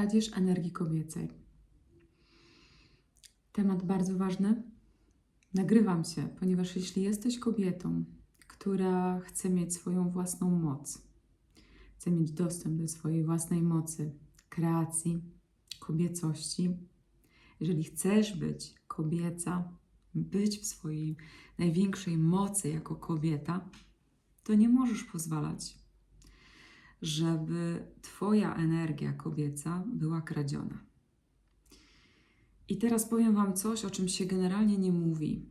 kradzież energii kobiecej. Temat bardzo ważny. Nagrywam się, ponieważ jeśli jesteś kobietą, która chce mieć swoją własną moc, chce mieć dostęp do swojej własnej mocy, kreacji, kobiecości, jeżeli chcesz być kobieca, być w swojej największej mocy jako kobieta, to nie możesz pozwalać, żeby Twoja energia kobieca była kradziona. I teraz powiem Wam coś, o czym się generalnie nie mówi.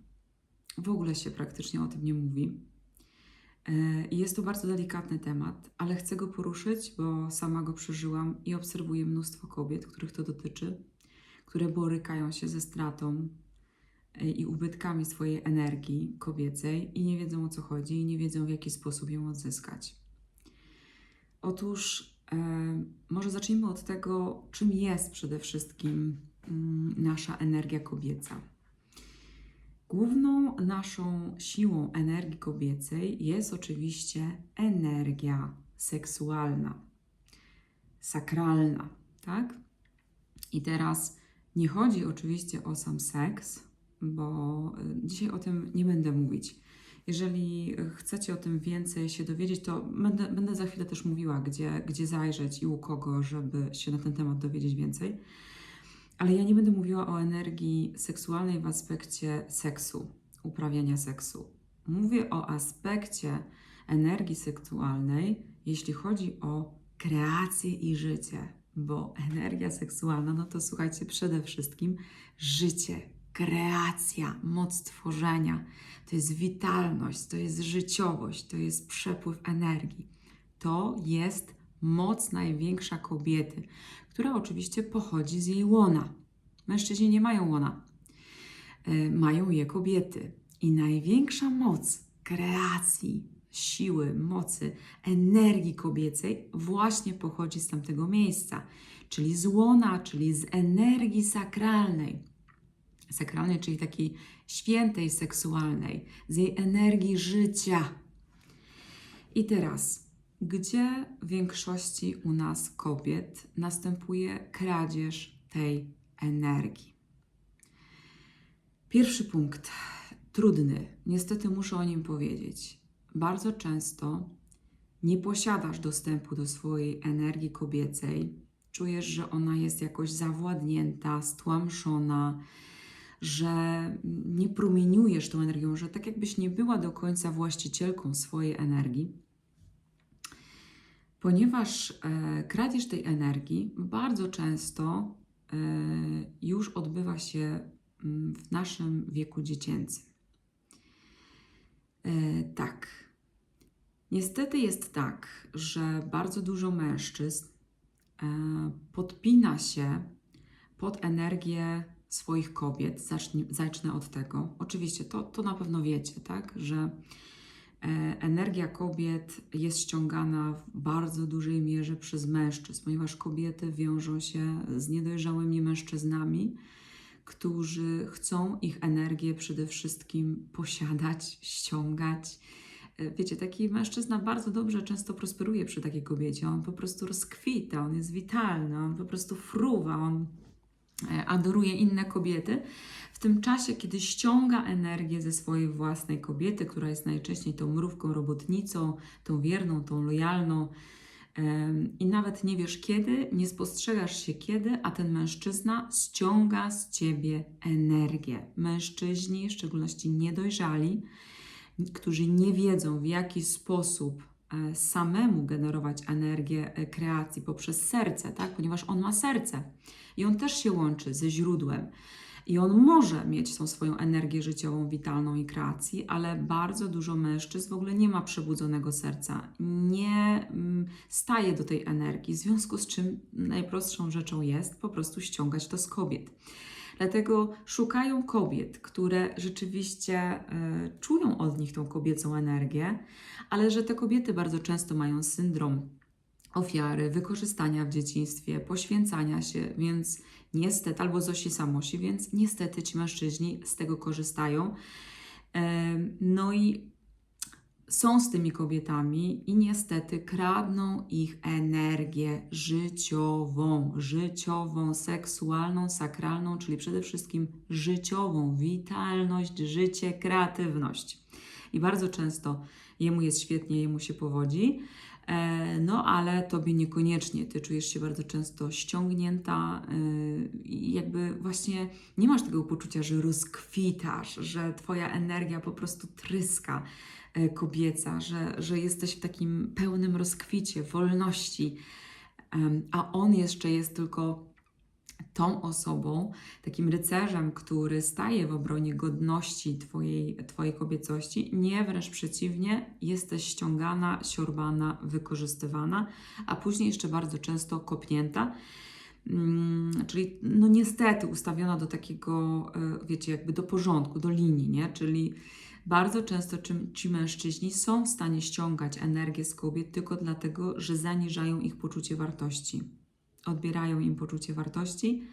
W ogóle się praktycznie o tym nie mówi. E, jest to bardzo delikatny temat, ale chcę go poruszyć, bo sama go przeżyłam i obserwuję mnóstwo kobiet, których to dotyczy, które borykają się ze stratą e, i ubytkami swojej energii kobiecej i nie wiedzą o co chodzi i nie wiedzą w jaki sposób ją odzyskać. Otóż e, może zacznijmy od tego, czym jest przede wszystkim mm, nasza energia kobieca. Główną naszą siłą energii kobiecej jest oczywiście energia seksualna, sakralna, tak? I teraz nie chodzi oczywiście o sam seks, bo y, dzisiaj o tym nie będę mówić. Jeżeli chcecie o tym więcej się dowiedzieć, to będę, będę za chwilę też mówiła, gdzie, gdzie zajrzeć i u kogo, żeby się na ten temat dowiedzieć więcej. Ale ja nie będę mówiła o energii seksualnej w aspekcie seksu, uprawiania seksu. Mówię o aspekcie energii seksualnej, jeśli chodzi o kreację i życie, bo energia seksualna, no to słuchajcie, przede wszystkim życie, kreacja, moc tworzenia, to jest witalność, to jest życiowość, to jest przepływ energii. To jest moc największa kobiety, która oczywiście pochodzi z jej łona. Mężczyźni nie mają łona, e, mają je kobiety. I największa moc kreacji, siły, mocy, energii kobiecej właśnie pochodzi z tamtego miejsca, czyli z łona, czyli z energii sakralnej. Sakralnej, czyli takiej świętej, seksualnej, z jej energii życia. I teraz gdzie w większości u nas kobiet następuje kradzież tej energii. Pierwszy punkt, trudny, niestety muszę o nim powiedzieć. Bardzo często nie posiadasz dostępu do swojej energii kobiecej, czujesz, że ona jest jakoś zawładnięta, stłamszona, że nie promieniujesz tą energią, że tak jakbyś nie była do końca właścicielką swojej energii ponieważ e, kradzież tej energii bardzo często e, już odbywa się mm, w naszym wieku dziecięcym. E, tak. Niestety jest tak, że bardzo dużo mężczyzn podpina się pod energię swoich kobiet. Zacznę, zacznę od tego. Oczywiście to, to na pewno wiecie, tak, że E, energia kobiet jest ściągana w bardzo dużej mierze przez mężczyzn, ponieważ kobiety wiążą się z niedojrzałymi mężczyznami, którzy chcą ich energię przede wszystkim posiadać, ściągać. E, wiecie, taki mężczyzna bardzo dobrze często prosperuje przy takiej kobiecie. On po prostu rozkwita, on jest witalny, on po prostu fruwa, on adoruje inne kobiety, w tym czasie, kiedy ściąga energię ze swojej własnej kobiety, która jest najczęściej tą mrówką robotnicą, tą wierną, tą lojalną, i nawet nie wiesz kiedy, nie spostrzegasz się kiedy, a ten mężczyzna ściąga z ciebie energię. Mężczyźni, w szczególności niedojrzali, którzy nie wiedzą w jaki sposób e, samemu generować energię e, kreacji poprzez serce, tak? ponieważ on ma serce i on też się łączy ze źródłem. I on może mieć tą swoją energię życiową, witalną i kreacji, ale bardzo dużo mężczyzn w ogóle nie ma przebudzonego serca, nie mm, staje do tej energii, w związku z czym najprostszą rzeczą jest po prostu ściągać to z kobiet. Dlatego szukają kobiet, które rzeczywiście y, czują od nich tą kobiecą energię, ale że te kobiety bardzo często mają syndrom ofiary, wykorzystania w dzieciństwie, poświęcania się, więc niestety, albo Zosi Samosi, więc niestety ci mężczyźni z tego korzystają. No i są z tymi kobietami i niestety kradną ich energię życiową, życiową, seksualną, sakralną, czyli przede wszystkim życiową, witalność, życie, kreatywność. I bardzo często jemu jest świetnie, jemu się powodzi, no ale tobie niekoniecznie. Ty czujesz się bardzo często ściągnięta e, i jakby właśnie nie masz tego poczucia, że rozkwitasz, że twoja energia po prostu tryska e, kobieca, że, że jesteś w takim pełnym rozkwicie, wolności, a on jeszcze jest tylko tą osobą, takim rycerzem, który staje w obronie godności twojej, twojej kobiecości. Nie, wręcz przeciwnie, jesteś ściągana, siorbana, wykorzystywana, a później jeszcze bardzo często kopnięta. Mm, czyli no niestety ustawiona do takiego, e, wiecie, jakby do porządku, do linii, nie? Czyli bardzo często ci mężczyźni są w stanie ściągać energię z kobiet tylko dlatego, że zaniżają ich poczucie wartości. Odbierają im poczucie wartości,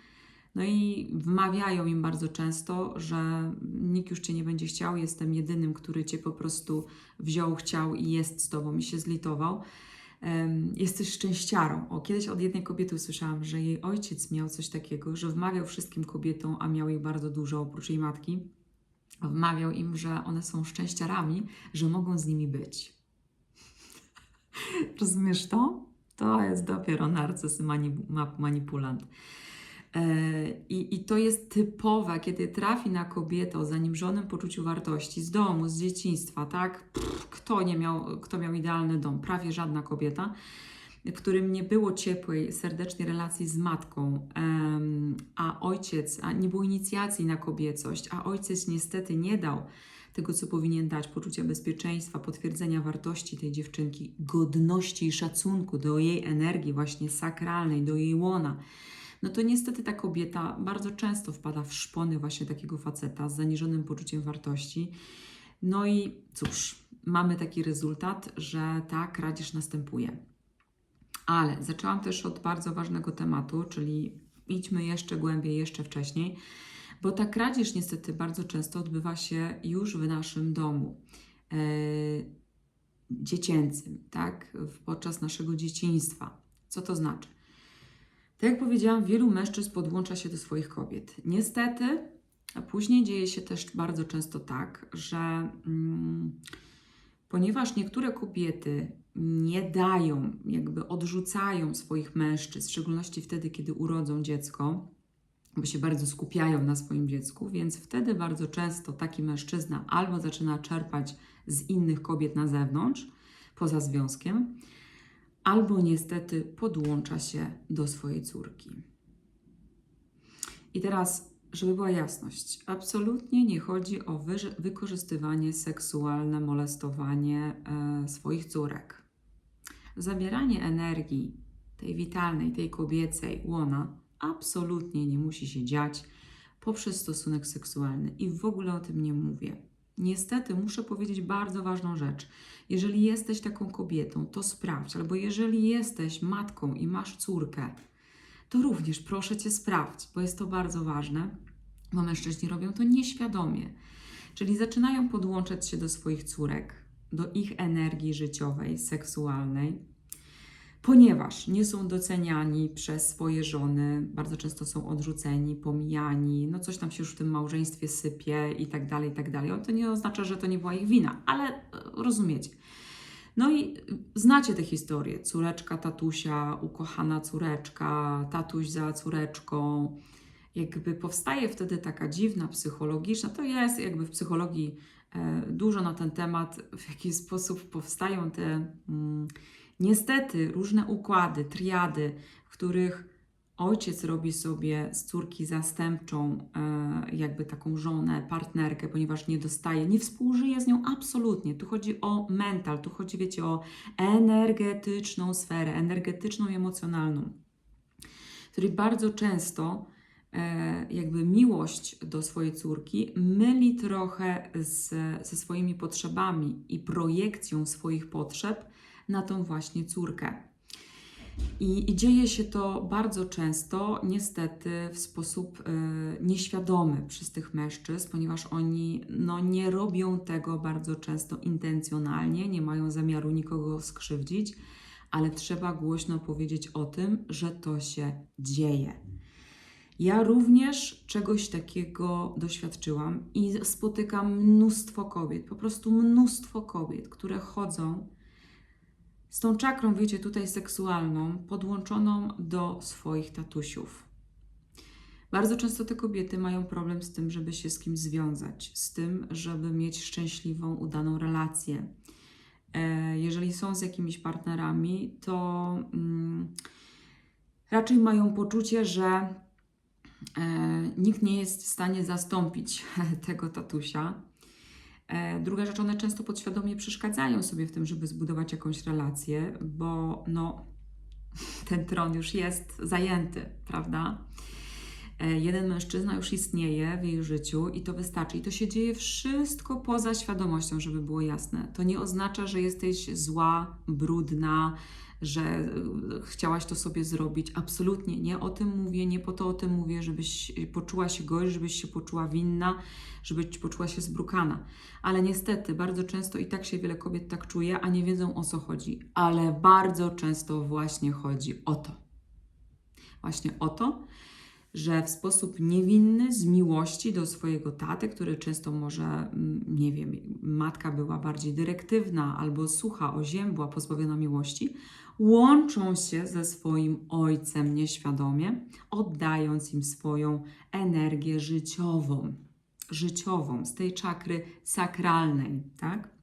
no i wmawiają im bardzo często, że nikt już cię nie będzie chciał, jestem jedynym, który cię po prostu wziął, chciał i jest z tobą i się zlitował. Em, Jesteś szczęściarą. O, kiedyś od jednej kobiety usłyszałam, że jej ojciec miał coś takiego, że wmawiał wszystkim kobietom, a miał ich bardzo dużo oprócz jej matki, wmawiał im, że one są szczęściarami, że mogą z nimi być. Rozumiesz to? To jest dopiero narcyz manipulant. E, I, I to jest typowe, kiedy trafi na kobietę o zaniżonym poczuciu wartości z domu, z dzieciństwa, tak? Pff, kto nie miał, kto miał idealny dom? Prawie żadna kobieta, w którym nie było ciepłej, serdecznej relacji z matką, a ojciec, a nie było inicjacji na kobiecość, a ojciec niestety nie dał tego, co powinien dać, poczucia bezpieczeństwa, potwierdzenia wartości tej dziewczynki, godności i szacunku do jej energii właśnie sakralnej, do jej łona no to niestety ta kobieta bardzo często wpada w szpony właśnie takiego faceta z zaniżonym poczuciem wartości. No i cóż, mamy taki rezultat, że ta kradzież następuje. Ale zaczęłam też od bardzo ważnego tematu, czyli idźmy jeszcze głębiej, jeszcze wcześniej, bo ta kradzież niestety bardzo często odbywa się już w naszym domu. e, dziecięcym, tak? Podczas naszego dzieciństwa. Co to znaczy? Tak jak powiedziałam, wielu mężczyzn podłącza się do swoich kobiet. Niestety, a później dzieje się też bardzo często tak, że mm, ponieważ niektóre kobiety nie dają, jakby odrzucają swoich mężczyzn, w szczególności wtedy, kiedy urodzą dziecko, bo się bardzo skupiają na swoim dziecku, więc wtedy bardzo często taki mężczyzna albo zaczyna czerpać z innych kobiet na zewnątrz, poza związkiem, albo niestety podłącza się do swojej córki. I teraz, żeby była jasność, absolutnie nie chodzi o wy- wykorzystywanie seksualne, molestowanie e, swoich córek. Zabieranie energii tej witalnej, tej kobiecej łona absolutnie nie musi się dziać poprzez stosunek seksualny i w ogóle o tym nie mówię. Niestety muszę powiedzieć bardzo ważną rzecz. Jeżeli jesteś taką kobietą, to sprawdź, albo jeżeli jesteś matką i masz córkę, to również proszę cię sprawdź, bo jest to bardzo ważne, bo mężczyźni robią to nieświadomie. Czyli zaczynają podłączać się do swoich córek, do ich energii życiowej, seksualnej, ponieważ nie są doceniani przez swoje żony, bardzo często są odrzuceni, pomijani, no coś tam się już w tym małżeństwie sypie i tak dalej, i tak dalej. To nie oznacza, że to nie była ich wina, ale e, rozumiecie. No i znacie tę historię. Córeczka tatusia, ukochana córeczka, tatuś za córeczką. Jakby powstaje wtedy taka dziwna psychologiczna, to jest jakby w psychologii e, dużo na ten temat, w jaki sposób powstają te mm, niestety różne układy, triady, w których ojciec robi sobie z córki zastępczą, e, jakby taką żonę, partnerkę, ponieważ nie dostaje, nie współżyje z nią absolutnie. Tu chodzi o mental, tu chodzi, wiecie, o energetyczną sferę, energetyczną i emocjonalną, który bardzo często e, jakby miłość do swojej córki myli trochę z, ze swoimi potrzebami i projekcją swoich potrzeb na tą właśnie córkę. I, I dzieje się to bardzo często, niestety, w sposób e, nieświadomy przez tych mężczyzn, ponieważ oni no, nie robią tego bardzo często intencjonalnie, nie mają zamiaru nikogo skrzywdzić, ale trzeba głośno powiedzieć o tym, że to się dzieje. Ja również czegoś takiego doświadczyłam i spotykam mnóstwo kobiet, po prostu mnóstwo kobiet, które chodzą z tą czakrą, wiecie, tutaj seksualną, podłączoną do swoich tatusiów. Bardzo często te kobiety mają problem z tym, żeby się z kimś związać, z tym, żeby mieć szczęśliwą, udaną relację. E, Jeżeli są z jakimiś partnerami, to mm, raczej mają poczucie, że e, nikt nie jest w stanie zastąpić tego tatusia. E, Druga rzecz, one często podświadomie przeszkadzają sobie w tym, żeby zbudować jakąś relację, bo no, ten tron już jest zajęty, prawda? E, Jeden mężczyzna już istnieje w jej życiu i to wystarczy. I to się dzieje wszystko poza świadomością, żeby było jasne. To nie oznacza, że jesteś zła, brudna, że e, chciałaś to sobie zrobić. Absolutnie nie o tym mówię, nie po to o tym mówię, żebyś poczuła się gorzej, żebyś się poczuła winna, żebyś poczuła się zbrukana. Ale niestety, bardzo często i tak się wiele kobiet tak czuje, a nie wiedzą o co chodzi. Ale bardzo często właśnie chodzi o to. Właśnie o to, że w sposób niewinny, z miłości do swojego taty, który często może, mm, nie wiem, matka była bardziej dyrektywna albo sucha, oziębła, pozbawiona miłości, łączą się ze swoim ojcem nieświadomie, oddając im swoją energię życiową, życiową, z tej czakry sakralnej, tak?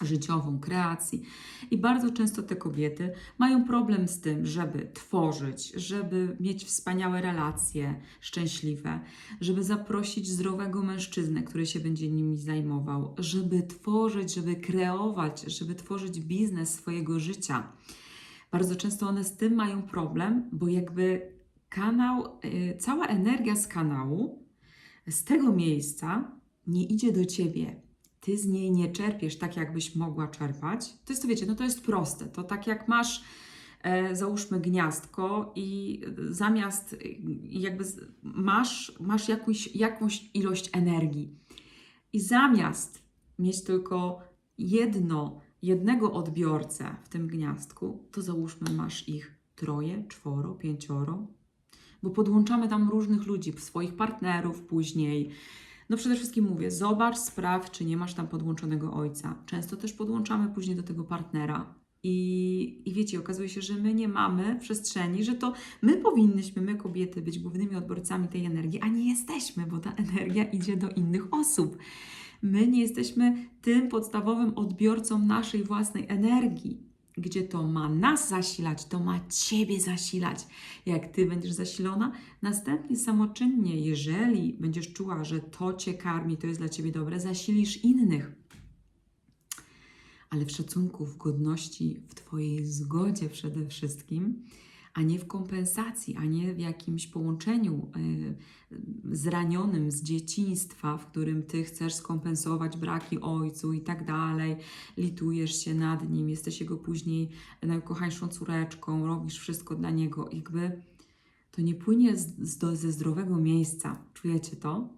życiową, kreacji. I bardzo często te kobiety mają problem z tym, żeby tworzyć, żeby mieć wspaniałe relacje, szczęśliwe, żeby zaprosić zdrowego mężczyznę, który się będzie nimi zajmował, żeby tworzyć, żeby kreować, żeby tworzyć biznes swojego życia. Bardzo często one z tym mają problem, bo jakby kanał, y, cała energia z kanału, z tego miejsca nie idzie do ciebie. Ty z niej nie czerpiesz tak, jakbyś mogła czerpać, to jest to, wiecie, no to jest proste. To tak jak masz, e, załóżmy, gniazdko i zamiast, e, jakby masz, masz jakąś, jakąś ilość energii. I zamiast mieć tylko jedno, jednego odbiorcę w tym gniazdku, to załóżmy, masz ich troje, czworo, pięcioro, bo podłączamy tam różnych ludzi, swoich partnerów później, no przede wszystkim mówię, zobacz, sprawdź, czy nie masz tam podłączonego ojca. Często też podłączamy później do tego partnera. I, I wiecie, okazuje się, że my nie mamy przestrzeni, że to my powinnyśmy, my kobiety, być głównymi odbiorcami tej energii, a nie jesteśmy, bo ta energia idzie do innych osób. My nie jesteśmy tym podstawowym odbiorcą naszej własnej energii. Gdzie to ma nas zasilać, to ma Ciebie zasilać. Jak Ty będziesz zasilona, Następnie samoczynnie, jeżeli będziesz czuła, że to cię karmi, to jest dla ciebie dobre, zasilisz innych. Ale w szacunku, w godności, w Twojej zgodzie przede wszystkim, a nie w kompensacji, a nie w jakimś połączeniu y, zranionym z dzieciństwa, w którym Ty chcesz skompensować braki ojcu i tak dalej, litujesz się nad nim, jesteś jego później najkochańszą córeczką, robisz wszystko dla niego, jakby to nie płynie z, z, ze zdrowego miejsca. Czujecie to?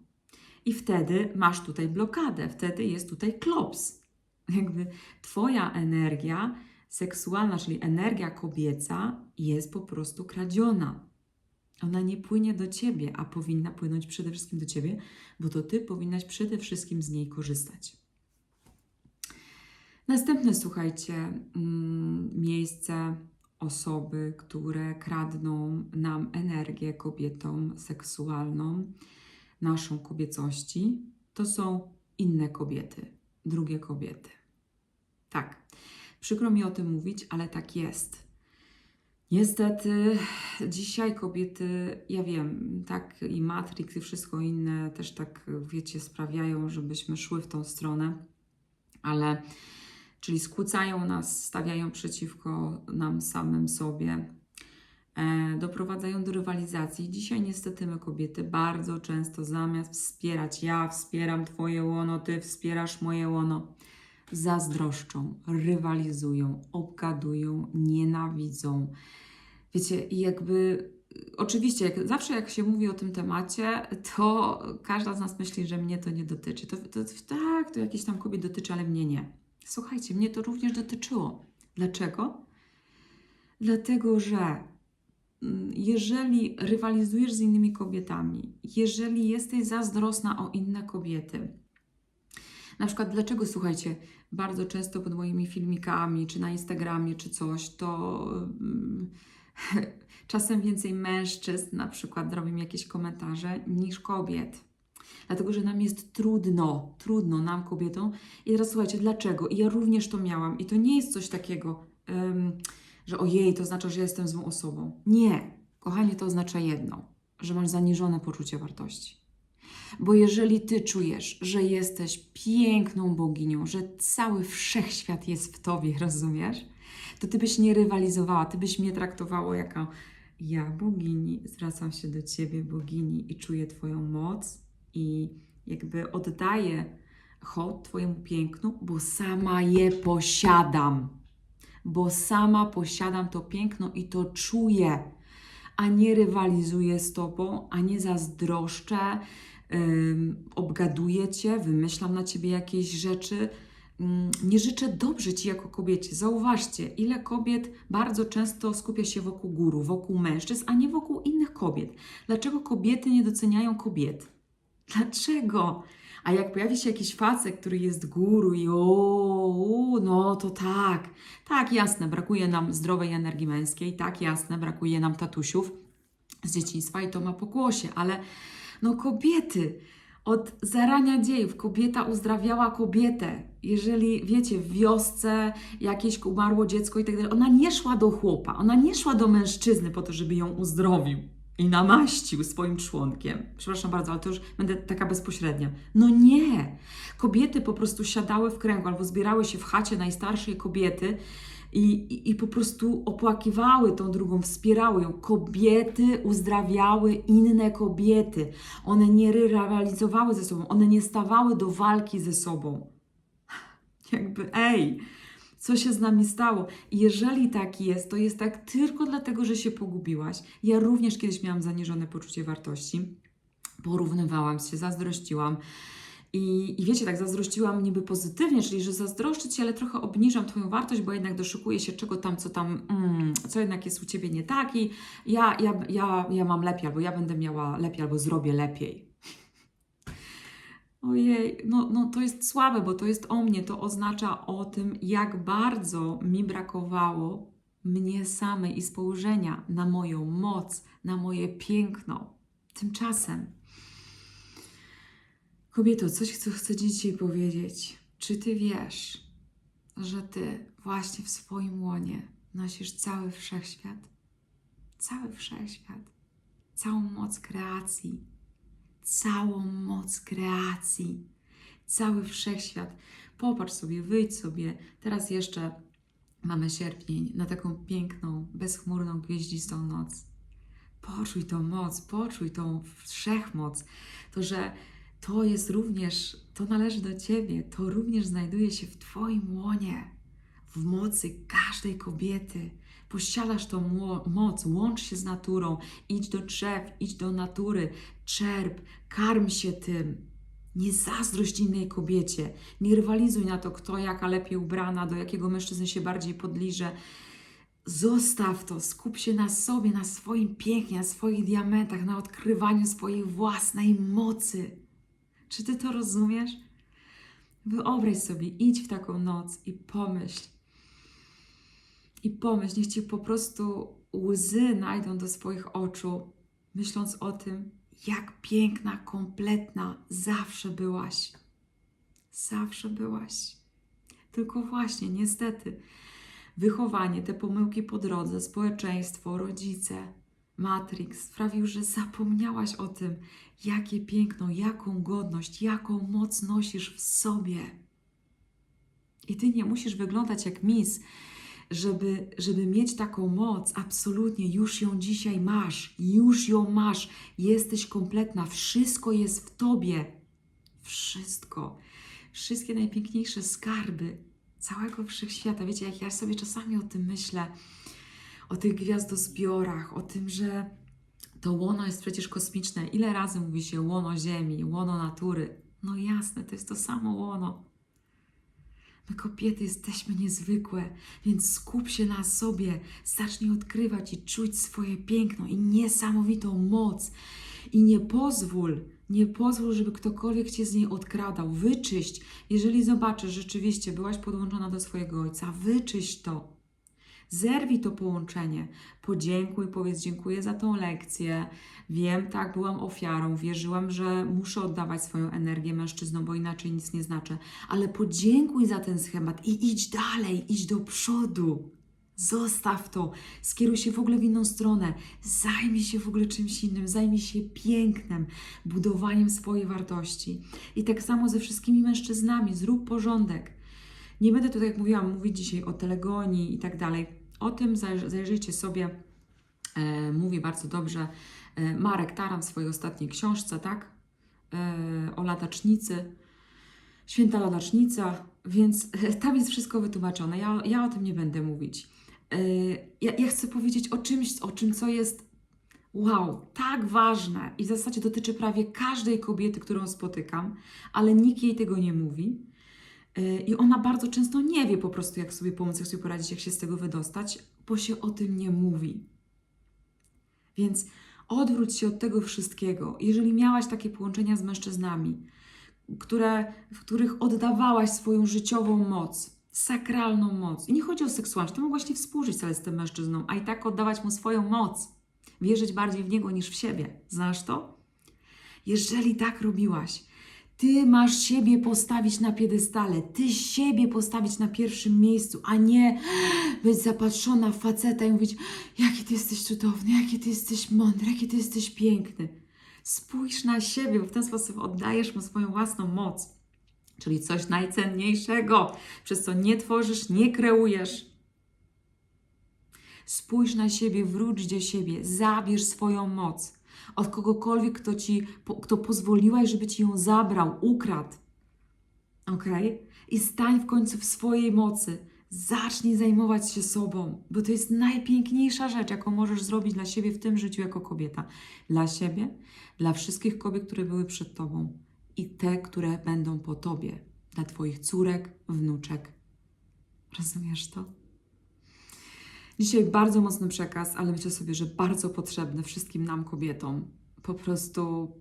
I wtedy masz tutaj blokadę, wtedy jest tutaj klops. Jakby Twoja energia seksualna, czyli energia kobieca, jest po prostu kradziona. Ona nie płynie do ciebie, a powinna płynąć przede wszystkim do ciebie, bo to ty powinnaś przede wszystkim z niej korzystać. Następne, słuchajcie, mm, miejsce osoby, które kradną nam energię kobietom seksualną, naszą kobiecości, to są inne kobiety, drugie kobiety. Tak, przykro mi o tym mówić, ale tak jest. Niestety, dzisiaj kobiety, ja wiem, tak i Matrix i wszystko inne też tak, wiecie, sprawiają, żebyśmy szły w tą stronę, ale czyli skłócają nas, stawiają przeciwko nam samym sobie, e, doprowadzają do rywalizacji. Dzisiaj niestety my kobiety bardzo często zamiast wspierać, ja wspieram Twoje łono, Ty wspierasz moje łono, zazdroszczą, rywalizują, obgadują, nienawidzą, Wiecie, jakby oczywiście, jak, zawsze jak się mówi o tym temacie, to każda z nas myśli, że mnie to nie dotyczy. To, to, tak, to jakieś tam kobiet dotyczy, ale mnie nie. Słuchajcie, mnie to również dotyczyło. Dlaczego? Dlatego, że mm, jeżeli rywalizujesz z innymi kobietami, jeżeli jesteś zazdrosna o inne kobiety, na przykład, dlaczego słuchajcie, bardzo często pod moimi filmikami, czy na Instagramie, czy coś, to mm, czasem więcej mężczyzn na przykład robią jakieś komentarze niż kobiet. Dlatego, że nam jest trudno, trudno nam kobietom. I teraz słuchajcie, dlaczego? I ja również to miałam. I to nie jest coś takiego, em, że ojej, to oznacza, że jestem złą osobą. Nie. Kochanie, to oznacza jedno, że masz zaniżone poczucie wartości. Bo jeżeli ty czujesz, że jesteś piękną boginią, że cały wszechświat jest w tobie, rozumiesz? To ty byś nie rywalizowała, ty byś mnie traktowała jako ja, bogini, zwracam się do ciebie, bogini, i czuję twoją moc i jakby oddaję hołd twojemu pięknu, bo sama je posiadam. Bo sama posiadam to piękno i to czuję, a nie rywalizuję z tobą, a nie zazdroszczę, obgaduję cię, wymyślam na ciebie jakieś rzeczy. Ym, Nie życzę dobrze ci jako kobiecie. Zauważcie, ile kobiet bardzo często skupia się wokół góru, wokół mężczyzn, a nie wokół innych kobiet. Dlaczego kobiety nie doceniają kobiet? Dlaczego? A jak pojawi się jakiś facet, który jest guru i o, no to tak, tak, jasne, brakuje nam zdrowej energii męskiej, tak, jasne, brakuje nam tatusiów z dzieciństwa i to ma pokłosie, ale no kobiety, od zarania dziejów kobieta uzdrawiała kobietę. Jeżeli, wiecie, w wiosce jakieś umarło dziecko i tak dalej, ona nie szła do chłopa, ona nie szła do mężczyzny po to, żeby ją uzdrowił i namaścił swoim członkiem. Przepraszam bardzo, ale to już będę taka bezpośrednia. No nie! Kobiety po prostu siadały w kręgu albo zbierały się w chacie najstarszej kobiety i, i, i po prostu opłakiwały tą drugą, wspierały ją. Kobiety uzdrawiały inne kobiety. One nie rywalizowały ze sobą, one nie stawały do walki ze sobą. Jakby, ej, co się z nami stało. Jeżeli tak jest, to jest tak tylko dlatego, że się pogubiłaś. Ja również kiedyś miałam zaniżone poczucie wartości. Porównywałam się, zazdrościłam. I, I wiecie, tak zazdrościłam niby pozytywnie, czyli że zazdroszczę Ci, ale trochę obniżam Twoją wartość, bo jednak doszukuję się czego tam, co tam, mm, co jednak jest u Ciebie nie tak i ja, ja, ja, ja mam lepiej, albo ja będę miała lepiej, albo zrobię lepiej. Ojej, no, no to jest słabe, bo to jest o mnie. To oznacza o tym, jak bardzo mi brakowało mnie samej i spojrzenia na moją moc, na moje piękno. Tymczasem, kobieto, coś co chcę Ci dzisiaj powiedzieć. Czy Ty wiesz, że Ty właśnie w swoim łonie nosisz cały wszechświat? Cały wszechświat, całą moc kreacji całą moc kreacji, cały wszechświat. Popatrz sobie, wyjdź sobie. Teraz jeszcze mamy sierpień na taką piękną, bezchmurną, gwieździstą noc. Poczuj tą moc, poczuj tą wszechmoc. To, że to jest również, to należy do Ciebie, to również znajduje się w Twoim łonie, w mocy każdej kobiety. Posiadasz tą mo- moc, łącz się z naturą, idź do drzew, idź do natury, czerp, karm się tym. Nie zazdrość innej kobiecie, nie rywalizuj na to, kto jaka lepiej ubrana, do jakiego mężczyzny się bardziej podliże. Zostaw to, skup się na sobie, na swoim pięknie, na swoich diamentach, na odkrywaniu swojej własnej mocy. Czy ty to rozumiesz? Wyobraź sobie, idź w taką noc i pomyśl. I pomyśl, niech ci po prostu łzy najdą do swoich oczu, myśląc o tym, jak piękna, kompletna zawsze byłaś. Zawsze byłaś. Tylko właśnie, niestety, wychowanie, te pomyłki po drodze, społeczeństwo, rodzice, Matrix sprawił, że zapomniałaś o tym, jakie piękno, jaką godność, jaką moc nosisz w sobie. I ty nie musisz wyglądać jak mis, żeby, żeby mieć taką moc. Absolutnie, już ją dzisiaj masz, już ją masz. Jesteś kompletna, wszystko jest w tobie. Wszystko. Wszystkie najpiękniejsze skarby całego wszechświata. Wiecie, jak ja sobie czasami o tym myślę, o tych gwiazdozbiorach, o tym, że to łono jest przecież kosmiczne. Ile razy mówi się łono Ziemi, łono natury? No jasne, to jest to samo łono. My kobiety jesteśmy niezwykłe, więc skup się na sobie, zacznij odkrywać i czuć swoje piękno i niesamowitą moc. I nie pozwól, nie pozwól, żeby ktokolwiek cię z niej odkradał. Wyczyść. Jeżeli zobaczysz, rzeczywiście byłaś podłączona do swojego ojca, wyczyść to. Zerwij to połączenie. Podziękuj, powiedz dziękuję za tą lekcję. Wiem, tak, byłam ofiarą, wierzyłam, że muszę oddawać swoją energię mężczyznom, bo inaczej nic nie znaczę. Ale podziękuj za ten schemat i idź dalej, idź do przodu. Zostaw to, skieruj się w ogóle w inną stronę, zajmij się w ogóle czymś innym, zajmij się pięknem, budowaniem swojej wartości. I tak samo ze wszystkimi mężczyznami, zrób porządek. Nie będę tutaj, jak mówiłam, mówić dzisiaj o telegonii i tak dalej. O tym zaj- zajrzyjcie sobie. E, mówi bardzo dobrze e, Marek Taran w swojej ostatniej książce, tak? E, o ladacznicy. Święta ladacznica, więc tam jest wszystko wytłumaczone. Ja, ja o tym nie będę mówić. Ja, ja chcę powiedzieć o czymś, o czym, co jest wow, tak ważne i w zasadzie dotyczy prawie każdej kobiety, którą spotykam, ale nikt jej tego nie mówi. Yy, I ona bardzo często nie wie po prostu, jak sobie pomóc, jak sobie poradzić, jak się z tego wydostać, bo się o tym nie mówi. Więc odwróć się od tego wszystkiego. Jeżeli miałaś takie połączenia z mężczyznami, które, w których oddawałaś swoją życiową moc, sakralną moc, i nie chodzi o seksualność, to mogłaś nie współżyć wcale z tym mężczyzną, a i tak oddawać mu swoją moc, wierzyć bardziej w niego niż w siebie. Znasz to? Jeżeli tak robiłaś, ty masz siebie postawić na piedestale, ty siebie postawić na pierwszym miejscu, a nie być zapatrzona w faceta i mówić, jaki ty jesteś cudowny, jaki ty jesteś mądry, jaki ty jesteś piękny. Spójrz na siebie, bo w ten sposób oddajesz mu swoją własną moc, czyli coś najcenniejszego, przez co nie tworzysz, nie kreujesz. Spójrz na siebie, wróć do siebie, zabierz swoją moc od kogokolwiek, kto ci, kto pozwoliłaś, żeby ci ją zabrał, ukradł. Ok? I stań w końcu w swojej mocy. Zacznij zajmować się sobą, bo to jest najpiękniejsza rzecz, jaką możesz zrobić dla siebie w tym życiu jako kobieta. Dla siebie, dla wszystkich kobiet, które były przed tobą i te, które będą po tobie, dla twoich córek, wnuczek. Rozumiesz to? Dzisiaj bardzo mocny przekaz, ale myślę sobie, że bardzo potrzebny wszystkim nam, kobietom. Po prostu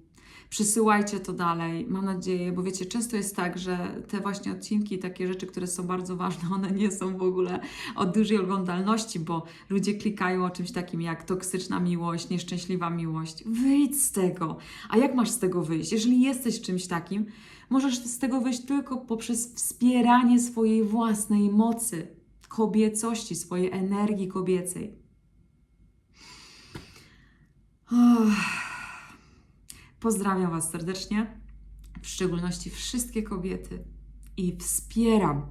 przysyłajcie to dalej, mam nadzieję, bo wiecie, często jest tak, że te właśnie odcinki, takie rzeczy, które są bardzo ważne, one nie są w ogóle o dużej oglądalności, bo ludzie klikają o czymś takim jak toksyczna miłość, nieszczęśliwa miłość. Wyjdź z tego. A jak masz z tego wyjść? Jeżeli jesteś czymś takim, możesz z tego wyjść tylko poprzez wspieranie swojej własnej mocy, kobiecości, swojej energii kobiecej. Pozdrawiam Was serdecznie, w szczególności wszystkie kobiety i wspieram,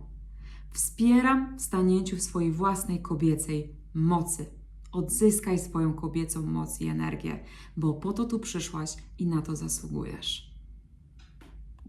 wspieram w stanięciu w swojej własnej kobiecej mocy. Odzyskaj swoją kobiecą moc i energię, bo po to tu przyszłaś i na to zasługujesz.